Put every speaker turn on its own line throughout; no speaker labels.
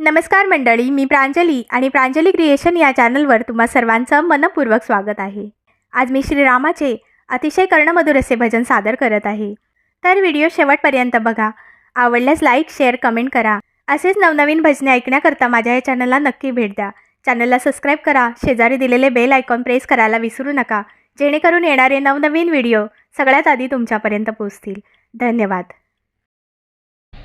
नमस्कार मंडळी मी प्रांजली आणि प्रांजली क्रिएशन या चॅनलवर तुम्हा सर्वांचं मनपूर्वक स्वागत आहे. आज मी श्रीरामाचे अतिशय कर्णमधुर असे भजन सादर करत आहे. तर व्हिडिओ शेवटपर्यंत बघा. आवडल्यास लाईक शेअर कमेंट करा. असेच नवनवीन भजने ऐकण्याकरता माझ्या या चॅनलला नक्की भेट द्या. चॅनलला सबस्क्राईब करा. शेजारी दिलेले बेल आयकॉन प्रेस करायला विसरू नका. जेणेकरून येणारे नवनवीन व्हिडिओ सगळ्यात आधी तुमच्यापर्यंत पोहोचतील. धन्यवाद.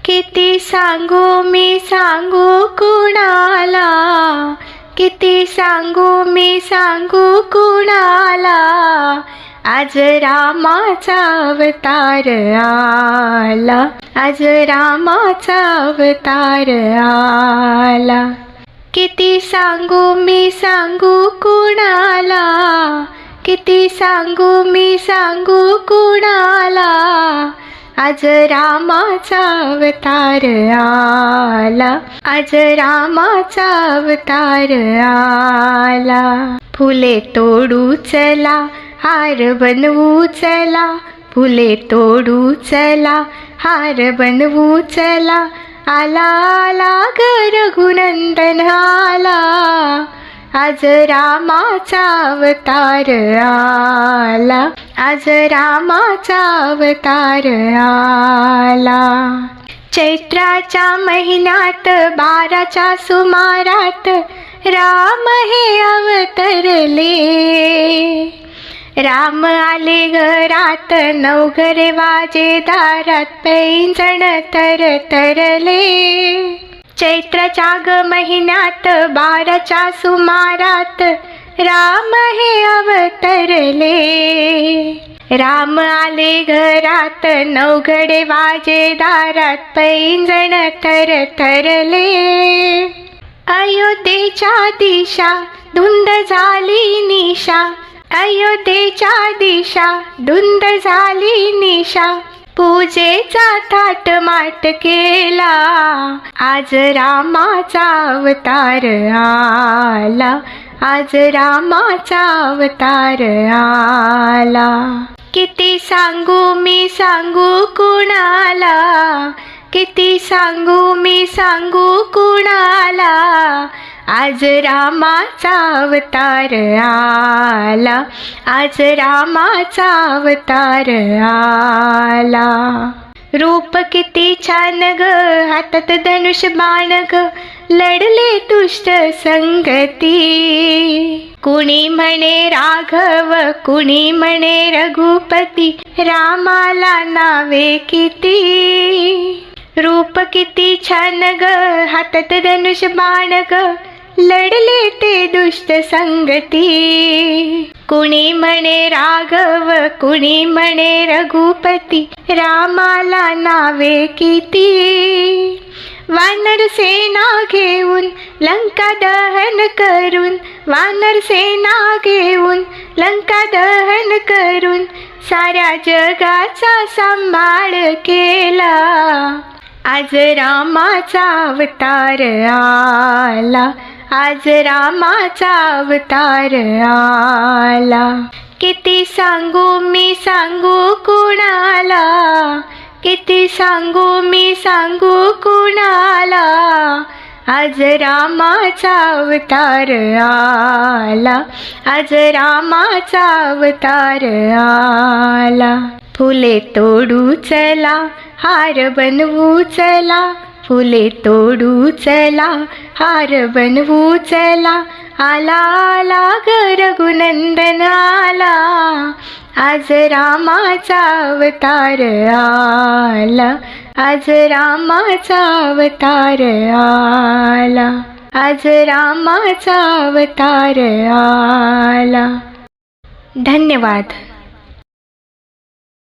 किती सांगू मी सांगू कुणाला? किती सांगू मी सांगू कुणाला? आज रामाचा अवतार आला. आज रामाचा अवतार आला. किती सांगू मी सांगू कुणाला? किती सांगू मी सांगू कुणाला? आज रामाचा अवतार आला. आज रामाचा अवतार आला. फुले तोडू चला हार बनवू चला. फुले तोडू चला हार बनवू चला. आला आला ग रघुनंदन आला. आज रामाचा अवतार आला. आज रामाचा अवतार आला. चैत्राच्या महिन्यात बाराच्या सुमारात राम हे अवतरले. राम आले घरात नवघरे वाजे दारात पैंजण तर तरले. चैत्रच्या ग महिन्यात बाराच्या सुमारात राम हे अवतरले. राम आले घरात नवघडे वाजे दारात पैंजण थर थरले. अयोध्येच्या दिशा धुंद झाली निशा. अयोध्येच्या दिशा धुंद झाली निशा. पूजेचा थाट माट केला आज रामाचा अवतार आला आज रामाचा अवतार आला. किती सांगू मी सांगू कुणाला किती सांगू मी सांगू कुणाला आज रामाचा अवतार आला. आज रामाचा अवतार आला. रूप किती छान ग हातात धनुष बाण ग. लढले दुष्ट संगती. कुणी म्हणे राघव कुणी म्हणे रघुपती रामाला नावे किती? रूप किती छान ग हातात धनुष बाण ग. लढले ते दुष्ट संगती. कुणी म्हणे राघव कुणी म्हणे रघुपती रामाला नावे किती? वानर सेना घेऊन लंका दहन करून वानर सेना घेऊन लंका दहन करून साऱ्या जगाचा सांभाळ केला. आज रामाचा अवतार आला. आज रामाचा अवतार आला. किती सांगू मी सांगू कुणाला? किती सांगू मी सांगू कुणाला? आज रामाचा अवतार आला. आज रामाचा अवतार आला. फुले तोडू चला हार बनवू चला फुले तोडू चला हार बनवू चला आला आला ग रघुनंदन आला. आज रामाचा अवतार आला आज रामाचा अवतार आला आज रामाचा अवतार आला. धन्यवाद.